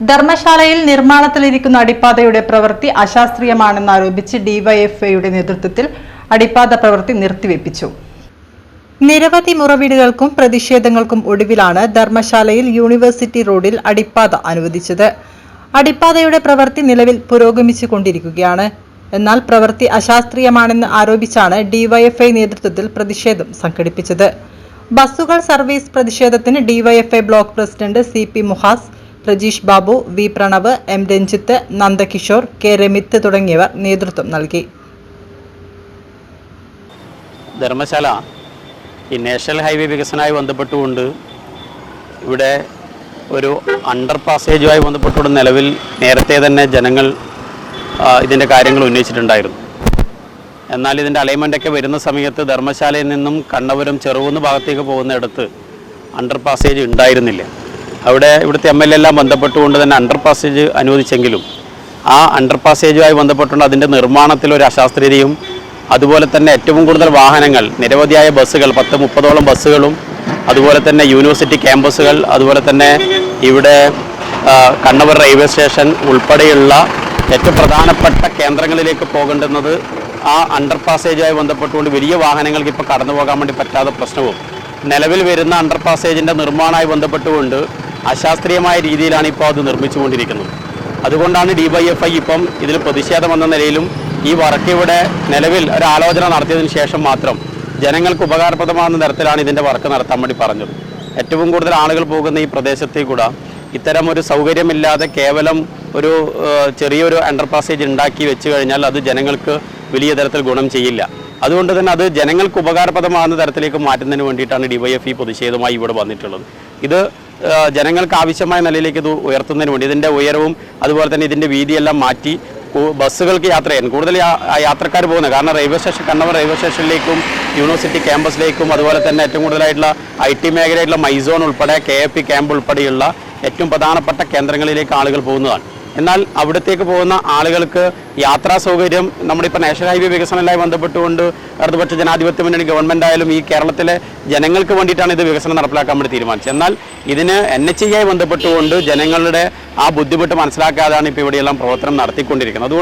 ധർമ്മശാലയിൽ നിർമ്മാണത്തിലിരിക്കുന്ന അടിപ്പാതയുടെ പ്രവൃത്തി അശാസ്ത്രീയമാണെന്ന് അശാസ്ത്രീയമാണെന്നാരോപിച്ച് ഡിവൈഎഫ്ഐയുടെ നേതൃത്വത്തിൽ അടിപ്പാത പ്രവൃത്തി നിർത്തിവെപ്പിച്ചു. നിരവധി മുറവീടുകൾക്കും പ്രതിഷേധങ്ങൾക്കും ഒടുവിലാണ് ധർമ്മശാലയിൽ യൂണിവേഴ്സിറ്റി റോഡിൽ അടിപ്പാത അനുവദിച്ചത്. അടിപ്പാതയുടെ പ്രവൃത്തി നിലവിൽ പുരോഗമിച്ചു കൊണ്ടിരിക്കുകയാണ് എന്നാൽ പ്രവൃത്തി അശാസ്ത്രീയമാണെന്ന് ആരോപിച്ചാണ് ഡിവൈഎഫ്ഐ നേതൃത്വത്തിൽ പ്രതിഷേധം സംഘടിപ്പിച്ചത്. ബസ്സുകൾ സർവീസ് പ്രതിഷേധത്തിന് DYFI block president C P Muhas Prajeesh Babu V Pranav M Ranjith Nandakishore K Ramith തുടങ്ങിയവർ നേതൃത്വം നൽകി. ധർമ്മശാല ഈ നാഷണൽ ഹൈവേ വികസനമായി ബന്ധപ്പെട്ടുകൊണ്ട് ഇവിടെ ഒരു അണ്ടർ പാസേജുമായി ബന്ധപ്പെട്ടുകൊണ്ട് നിലവിൽ നേരത്തെ തന്നെ ജനങ്ങൾ ഇതിന്റെ കാര്യങ്ങൾ ഉന്നയിച്ചിട്ടുണ്ടായിരുന്നു. എന്നാൽ ഇതിന്റെ അലൈൻമെന്റൊക്കെ വരുന്ന സമയത്ത് ധർമ്മശാലയിൽ നിന്നും കണ്ണപുരം ചെറുകുന്ന് ഭാഗത്തേക്ക് പോകുന്നിടത്ത് അണ്ടർ പാസേജ് ഉണ്ടായിരുന്നില്ല. അവിടെ ഇവിടുത്തെ എം എൽ എല്ലാം ബന്ധപ്പെട്ടുകൊണ്ട് തന്നെ അണ്ടർ പാസേജ് അനുവദിച്ചെങ്കിലും ആ അണ്ടർ പാസേജുമായി ബന്ധപ്പെട്ടുകൊണ്ട് അതിന്റെ നിർമ്മാണത്തിൽ ഒരു അശാസ്ത്രീയതയും അതുപോലെ തന്നെ ഏറ്റവും കൂടുതൽ വാഹനങ്ങൾ നിരവധിയായ ബസ്സുകൾ പത്ത് മുപ്പതോളം ബസ്സുകളും അതുപോലെ തന്നെ യൂണിവേഴ്സിറ്റി ക്യാമ്പസുകൾ അതുപോലെ തന്നെ ഇവിടെ കണ്ണവർ റെയിൽവേ സ്റ്റേഷൻ ഉൾപ്പെടെയുള്ള ഏറ്റവും പ്രധാനപ്പെട്ട കേന്ദ്രങ്ങളിലേക്ക് പോകേണ്ടുന്നത് ആ അണ്ടർ പാസേജുമായി ബന്ധപ്പെട്ടുകൊണ്ട് വലിയ വാഹനങ്ങൾക്ക് ഇപ്പോൾ കടന്നു പോകാൻ വേണ്ടി പറ്റാത്ത പ്രശ്നവും. നിലവിൽ വരുന്ന അണ്ടർ പാസേജിന്റെ നിർമ്മാണമായി ബന്ധപ്പെട്ടുകൊണ്ട് അശാസ്ത്രീയമായ രീതിയിലാണ് ഇപ്പോൾ അത് നിർമ്മിച്ചുകൊണ്ടിരിക്കുന്നത്. അതുകൊണ്ടാണ് ഡി വൈ എഫ് ഐ ഇപ്പം ഇതിൽ പ്രതിഷേധം എന്ന നിലയിലും ഈ വർക്ക് ഇവിടെ നിലവിൽ ഒരു ആലോചന നടത്തിയതിനു ശേഷം മാത്രം ജനങ്ങൾക്ക് ഉപകാരപ്രദമാകുന്ന തരത്തിലാണ് ഇതിന്റെ വർക്ക് നടത്താൻ വേണ്ടി പറഞ്ഞത്. ഏറ്റവും കൂടുതൽ ആളുകൾ പോകുന്ന ഈ പ്രദേശത്തേക്കൂടെ ഇത്തരം ഒരു സൗകര്യമില്ലാതെ കേവലം ഒരു ചെറിയൊരു എന്റർപ്രൈസേജ് ഉണ്ടാക്കി വെച്ച് കഴിഞ്ഞാൽ അത് ജനങ്ങൾക്ക് വലിയ തരത്തിൽ ഗുണം ചെയ്യില്ല. അതുകൊണ്ട് തന്നെ അത് ജനങ്ങൾക്ക് ഉപകാരപ്രദമാകുന്ന തരത്തിലേക്ക് മാറ്റുന്നതിന് വേണ്ടിയിട്ടാണ് ഡിവൈഎഫ് ഇ പ്രതിഷേധമായി ഇവിടെ വന്നിട്ടുള്ളത്. ഇത് ജനങ്ങൾക്ക് ആവശ്യമായ നിലയിലേക്ക് ഇത് ഉയർത്തുന്നതിന് വേണ്ടി ഇതിന്റെ ഉയരവും അതുപോലെ തന്നെ ഇതിന്റെ വീതിയെല്ലാം മാറ്റി ബസ്സുകൾക്ക് യാത്ര ചെയ്യാൻ. കൂടുതൽ യാത്രക്കാർ പോകുന്നത്. കാരണം റെയിൽവേ സ്റ്റേഷൻ കണ്ണവർ റെയിൽവേ സ്റ്റേഷനിലേക്കും യൂണിവേഴ്സിറ്റി ക്യാമ്പസിലേക്കും അതുപോലെ തന്നെ ഏറ്റവും കൂടുതലായിട്ടുള്ള ഐ ടി മേഖലയായിട്ടുള്ള മൈസോൺ ഉൾപ്പെടെ കെ എ പി ക്യാമ്പ് ഉൾപ്പെടെയുള്ള ഏറ്റവും പ്രധാനപ്പെട്ട കേന്ദ്രങ്ങളിലേക്ക് ആളുകൾ പോകുന്നതാണ്. എന്നാൽ അവിടത്തേക്ക് പോകുന്ന ആളുകൾക്ക് യാത്രാ സൗകര്യം നമ്മളിപ്പോൾ നാഷണൽ ഹൈവേ വികസനമായി ബന്ധപ്പെട്ടുകൊണ്ട് ഇടതുപക്ഷ ജനാധിപത്യ മുന്നണി ഗവൺമെന്റ് ആയാലും ഈ കേരളത്തിലെ ജനങ്ങൾക്ക് വേണ്ടിയിട്ടാണ് ഇത് വികസനം നടപ്പിലാക്കാൻ വേണ്ടി തീരുമാനിച്ചത്. എന്നാൽ ഇതിന് എൻ എച്ച് ഐ ബന്ധപ്പെട്ടുകൊണ്ട് ജനങ്ങളുടെ ആ ബുദ്ധിമുട്ട് മനസ്സിലാക്കാതാണ് ഇപ്പോൾ ഇവിടെയെല്ലാം പ്രവർത്തനം നടത്തിക്കൊണ്ടിരിക്കുന്നത്.